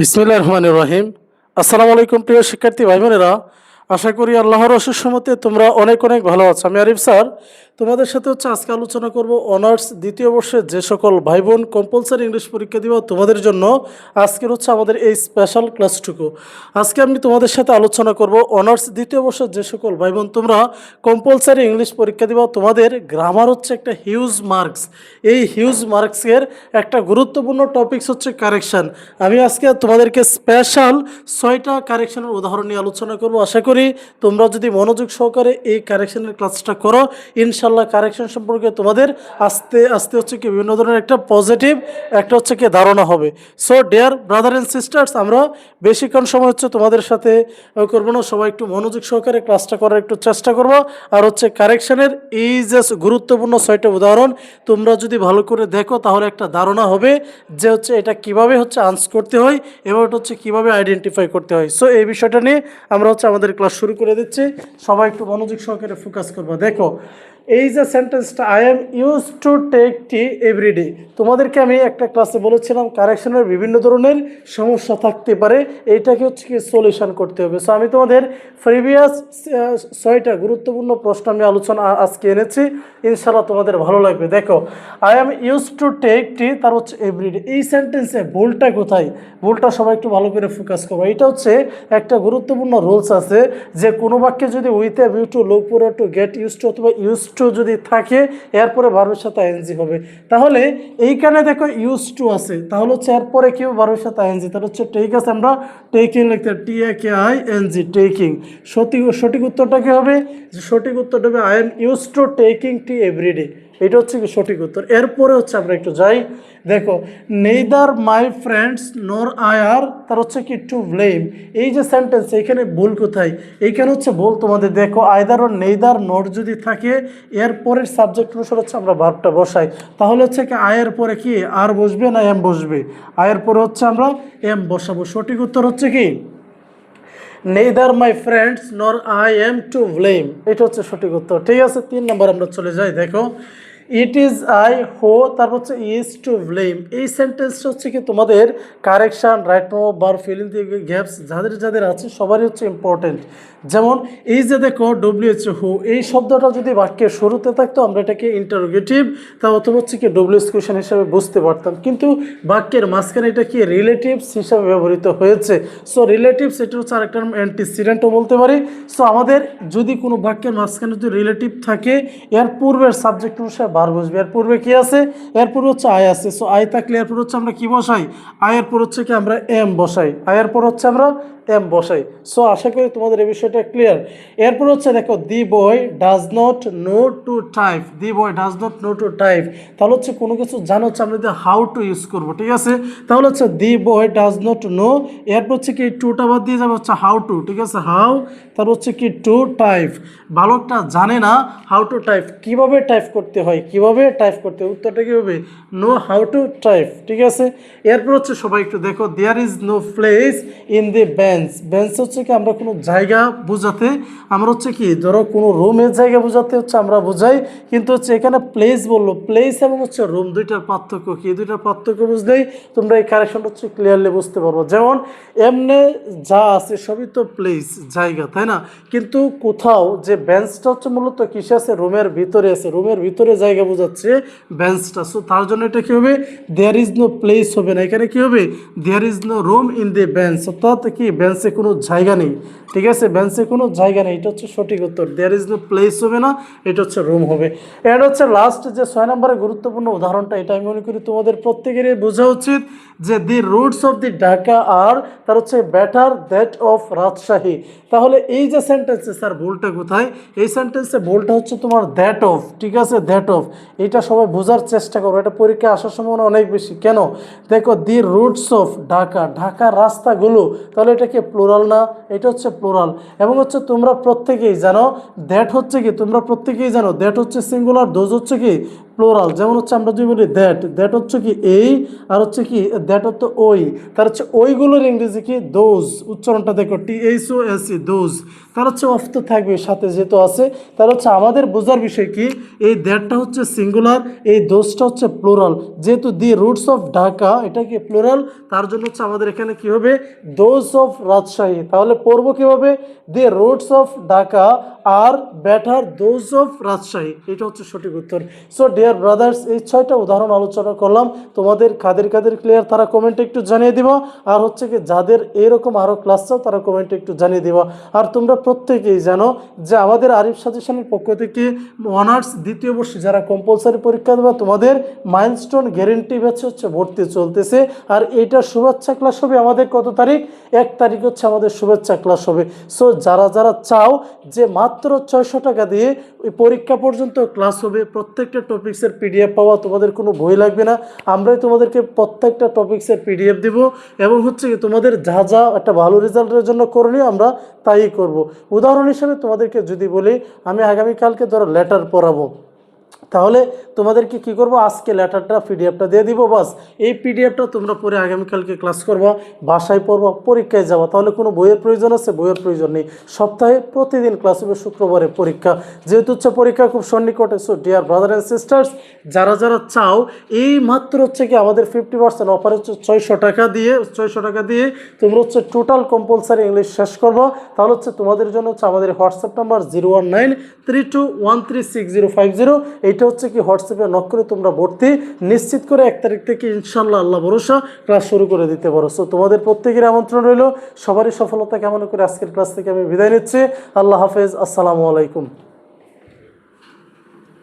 বিসমিল্লাহ রহমান রহিম। আসসালামু আলাইকুম প্রিয় শিক্ষার্থী ভাই বোনেরা আশা করি আল্লাহর অসুস্থ মতে তোমরা অনেক অনেক ভালো আছো। আমি আরিফ স্যার। তোমাদের সাথে হচ্ছে আজকে আলোচনা করব অনার্স দ্বিতীয় বর্ষের যে সকল ভাই বোন কম্পালসারি ইংলিশ পরীক্ষা দিব তোমাদের জন্য আজকের হচ্ছে আমাদের এই স্পেশাল ক্লাসটুকু আজকে আমি তোমাদের সাথে আলোচনা করব অনার্স দ্বিতীয় বর্ষের যে সকল ভাই বোন তোমরা কম্পালসারি ইংলিশ পরীক্ষা দিবা, তোমাদের গ্রামার হচ্ছে একটা হিউজ মার্কস এই হিউজ মার্কসের একটা গুরুত্বপূর্ণ টপিকস হচ্ছে কারেকশন আমি আজকে তোমাদেরকে স্পেশাল ছয়টা কারেকশানের উদাহরণ নিয়ে আলোচনা করব। আশা করি তোমরা যদি মনোযোগ সহকারে এই কারেকশানের ক্লাসটা করো ইনশাল্লাহ কারেকশন সম্পর্কে তোমাদের আস্তে আস্তে হচ্ছে কি বিভিন্ন ধরনের একটা পজিটিভ একটা হচ্ছে কি ধারণা হবে। So dear brother and sisters আমরা বেশিক্ষণ সময় হচ্ছে তোমাদের সাথে করব না। সবাই একটু মনোযোগ সহকারে ক্লাসটা করার একটু চেষ্টা করব। আর হচ্ছে কারেকশনের এই যে গুরুত্বপূর্ণ ছয়টা উদাহরণ, তোমরা যদি ভালো করে দেখো তাহলে একটা ধারণা হবে যে হচ্ছে এটা কীভাবে হচ্ছে আনস করতে হয় এবং এটা হচ্ছে কীভাবে আইডেন্টিফাই করতে হয়। সো এই বিষয়টা নিয়ে আমরা হচ্ছে আমাদের ক্লাস শুরু করে দিচ্ছি। সবাই একটু মনোযোগ সহকারে ফোকাস করব। দেখো এই যে সেন্টেন্সটা I am use to take tea everyday তোমাদেরকে আমি একটা ক্লাসে বলেছিলাম কারেকশনের বিভিন্ন ধরনের সমস্যা থাকতে পারে, এইটাকে হচ্ছে কি সলিউশন করতে হবে। সো আমি তোমাদের প্রিভিয়াস ছয়টা গুরুত্বপূর্ণ প্রশ্ন আমি আলোচনা আজকে এনেছি। ইনশাল্লাহ তোমাদের ভালো লাগবে। দেখো I am use to take tea তার হচ্ছে এভরিডে এই সেন্টেন্সে ভুলটা কোথায়? ভুলটা সবাই একটু ভালো করে ফোকাস করব এটা হচ্ছে একটা গুরুত্বপূর্ণ রুলস আছে, যে কোনো বাক্যে যদি উইথ এ ভিউ টু লোক পুরো টু গেট ইউজ টু অথবা ইউজ টু যদি থাকে, এরপরে ভার্বের সাথে আইএনজি হবে। তাহলে এইখানে দেখো ইউজ টু আছে। তাহলে হচ্ছে এরপরে কেউ ভার্বের সাথে আইএনজি। তাহলে হচ্ছে টেক আছে আমরা টেকিং লিখতে T A K I N G taking সঠিক সঠিক উত্তরটা কী হবে? সঠিক উত্তরটা হবে I am use to taking tea everyday এটা হচ্ছে কি সঠিক উত্তর। এরপরে হচ্ছে আমরা একটু যাই। দেখো, neither my friends nor I আর তার হচ্ছে কি টু ব্লেম এই যে সেন্টেন্স এখানে ভুল কোথায়? এইখানে হচ্ছে ভুল তোমাদের দেখো আয়দার ও নেইদার নট যদি থাকে, এর পরের সাবজেক্ট অনুসারে হচ্ছে আমরা ভার্বটা বসাই। তাহলে হচ্ছে কি আয়ের পরে কি? আর বসবে না এম বসবে? আয়ের পরে হচ্ছে আমরা এম বসাবো। সঠিক উত্তর হচ্ছে কি? Neither my friends nor I am to blame এটা হচ্ছে সঠিক উত্তর। ঠিক আছে, তিন নম্বর আমরা চলে যাই, দেখো। ইট ইজ আই হো তারপর হচ্ছে ইজ টু ব্লেম এই সেন্টেন্সটা হচ্ছে কি তোমাদের কারেকশান রাইট নো বার ফিলিং দিয়ে গ্যাপস যাদের যাদের আছে, সবারই হচ্ছে ইম্পর্টেন্ট যেমন, এই যে দেখো ডব্লিউএচ হু এই শব্দটা যদি বাক্যের শুরুতে থাকতো, আমরা এটাকে ইন্টারোগেটিভ তা অথবা হচ্ছে কি ডব্লিউএস কোয়েশন হিসাবে বুঝতে পারতাম। কিন্তু বাক্যের মাঝখানে এটা কি রিলেটিভস হিসাবে ব্যবহৃত হয়েছে। সো রিলেটিভস এটা হচ্ছে আরেকটা অ্যান্টিসিডেন্টও বলতে পারি। সো আমাদের যদি কোনো বাক্যের মাঝখানে যদি রিলেটিভ থাকে, এর পূর্বের সাবজেক্ট অনুসারে বার বসবে। এর পূর্বে কি আছে? এর হচ্ছে আয় আছে। সো আয় থাকলে এরপর হচ্ছে আমরা কি বসাই? আয়ের পর হচ্ছে কি আমরা এম বসাই। আয়ের পর হচ্ছে আমরা এম বসাই। সো আশা করি তোমাদের এই বিষয়টা ক্লিয়ার এরপর হচ্ছে দেখো the boy does not know to type the boy does not know to type তাহলে হচ্ছে কোনো কিছু জানো হচ্ছে আমরা যদি হাউ টু ইউজ করব, ঠিক আছে? তাহলে হচ্ছে the boy does not know এরপর হচ্ছে কি টুটা বাদ দিয়ে যাবে হচ্ছে হাউ টু ঠিক আছে? হাউ তারপর হচ্ছে কি টু টাইপ বালকটা জানে না হাউ টু টাইপ কীভাবে টাইপ করতে হয়? কীভাবে টাইপ করতে হয়? উত্তরটা কীভাবে নো হাউ টু টাইপ ঠিক আছে? এরপর হচ্ছে সবাই একটু দেখো there is no place in the bench bench হচ্ছে কি, আমরা কোনো জায়গা বোঝাতে, আমরা হচ্ছে কি, ধরো কোনো রুমের জায়গা বোঝাতে হচ্ছে, আমরা বোঝাই, কিন্তু হচ্ছে এখানে প্লেস বলল। প্লেস এবং হচ্ছে রুম দুইটার পার্থক্য কি? দুইটার পার্থক্য বুঝলেই তোমরা এই কারেকশনটা হচ্ছে ক্লিয়ারলি বুঝতে পারব। যেমন, এমনি যা আছে সবই তো প্লেস জায়গা, তাই না? কিন্তু কোথাও যে বেঞ্চটা হচ্ছে মূলত কিসে আছে? রুমের ভিতরে আছে। রুমের ভিতরে জায়গা বোঝাচ্ছে বেঞ্চটা সো তার জন্য এটা কি হবে? দেয়ার ইজ নো প্লেস হবে না। এখানে কি হবে? There is no room in the bench অর্থাৎ কি বেঞ্চে কোনো জায়গা নেই, ঠিক আছে? বেঞ্চে কোনো জায়গা নেই, এটা হচ্ছে সঠিক উত্তর। দেয়ার ইজ নো প্লেস হবে না, এটা হচ্ছে রুম হবে। এটা হচ্ছে লাস্ট যে ছয় নম্বরের গুরুত্বপূর্ণ উদাহরণটা, এটা আমি মনে করি তোমাদের প্রত্যেকেরই বোঝা উচিত যে the roots of the Dhaka আর তার হচ্ছে ব্যাটার দ্যাট অফ রাজশাহী তাহলে এই যে সেন্টেন্সে স্যার, ভুলটা কোথায়? এই সেন্টেন্সে ভুলটা হচ্ছে তোমার দ্যাট অফ ঠিক আছে? দ্যাট অফ এটা সবাই বোঝার চেষ্টা করো, এটা পরীক্ষা আসার সম্ভাবনা অনেক বেশি। কেন? দেখো দি রুটস অফ ঢাকা ঢাকার রাস্তাগুলো, তাহলে এটা কি প্লোরাল না, এটা হচ্ছে প্লোরাল এবং হচ্ছে তোমরা প্রত্যেকেই জানো দ্যাট হচ্ছে কি? তোমরা প্রত্যেকেই জানো দ্যাট হচ্ছে সিঙ্গুলার দোজ হচ্ছে কি? প্লোরাল যেমন হচ্ছে আমরা যদি বলি দ্যাট দ্যাট হচ্ছে কি এই, আর হচ্ছে কি দ্যাট হচ্ছে ওই। তার হচ্ছে ওইগুলোর ইংরেজি কি? দোজ উচ্চারণটা দেখো T H O S E those তার হচ্ছে অফ তো থাকবে, সাথে যেহেতু আছে, তার হচ্ছে আমাদের বোঝার বিষয় কি? এই দ্যাটটা হচ্ছে সিঙ্গুলার এই দোজটা হচ্ছে প্লোরাল যেহেতু দি রুটস অফ ঢাকা, এটা কি প্লোরাল তার জন্য হচ্ছে আমাদের এখানে কি হবে? Those of Rajshahi. তাহলে পড়ব কীভাবে? দি রুটস অফ ঢাকা আর ব্যাটার দোজ অফ রাজশাহী। এটা হচ্ছে সঠিক উত্তর। সো ডিয়ার ব্রাদার্স এই ছয়টা উদাহরণ আলোচনা করলাম। তোমাদের কাদের কাদের ক্লিয়ার তারা কমেন্টে একটু জানিয়ে দিবা। আর হচ্ছে কি, যাদের এরকম আরও ক্লাস চাও তারা কমেন্টে একটু জানিয়ে দিবা। আর তোমরা প্রত্যেকেই জানো যে আমাদের আরিফ সাজেশনের পক্ষ থেকে অনার্স দ্বিতীয় বর্ষে যারা কম্পালসারি পরীক্ষা দেবে, তোমাদের মাইলস্টোন গ্যারেন্টি ব্যাচ হচ্ছে ভর্তি চলতেছে। আর এইটা শুভেচ্ছা ক্লাস হবে আমাদের কত তারিখ? এক তারিখ হচ্ছে আমাদের শুভেচ্ছা ক্লাস হবে। সো যারা যারা চাও যে মাত্র ছয়শো টাকা দিয়ে পরীক্ষা পর্যন্ত ক্লাস হবে, প্রত্যেকটা টপিক্সের পিডিএফ পাওয়া তোমাদের কোনো বই লাগবে না, আমরাই তোমাদেরকে প্রত্যেকটা টপিক্সের পিডিএফ দিব এবং হচ্ছে কি তোমাদের যা যা একটা ভালো রেজাল্টের জন্য করণীয় আমরা তাই করব। উদাহরণ হিসেবে তোমাদেরকে যদি বলি, আমি আগামীকালকে ধরো লেটার পড়াবো। তাহলে তোমাদেরকে কি করব? আজকে লেটারটা, পিডিএফটা দিয়ে দিব বাস। এই পিডিএফটা তোমরা পরে আগামীকালকে ক্লাস করবা, বাসায় পড়বা, পরীক্ষায় যাবা। তাহলে কোনো বইয়ের প্রয়োজন আছে? বইয়ের প্রয়োজন নেই। সপ্তাহে প্রতিদিন ক্লাস হবে শুক্রবারে পরীক্ষা। যেহেতু হচ্ছে পরীক্ষা খুব সন্নিকটে so dear brother and sisters যারা যারা চাও, এই মাত্র হচ্ছে কি আমাদের ফিফটি পার্সেন্ট অফার হচ্ছে ছয়শো টাকা দিয়ে, ছয়শো টাকা দিয়ে তোমরা হচ্ছে টোটাল কম্পালসারি ইংলিশ শেষ করবা। তাহলে হচ্ছে তোমাদের জন্য হচ্ছে আমাদের WhatsApp number zero one nine three two one three six zero five zero এইটা হচ্ছে কি হোয়াটসঅ্যাপে নক করে তোমরা ভর্তি। নিশ্চিত করে এক তারিখ থেকে ইনশাল্লাহ আল্লাহ ভরসা, ক্লাস শুরু করে দিতে পারো। সো তোমাদের প্রত্যেকের আমন্ত্রণ রইল। সবারই সফলতা কেমন করে আজকের ক্লাস থেকে আমি বিদায় নিচ্ছি। আল্লাহ হাফেজ। আসসালামু আলাইকুম।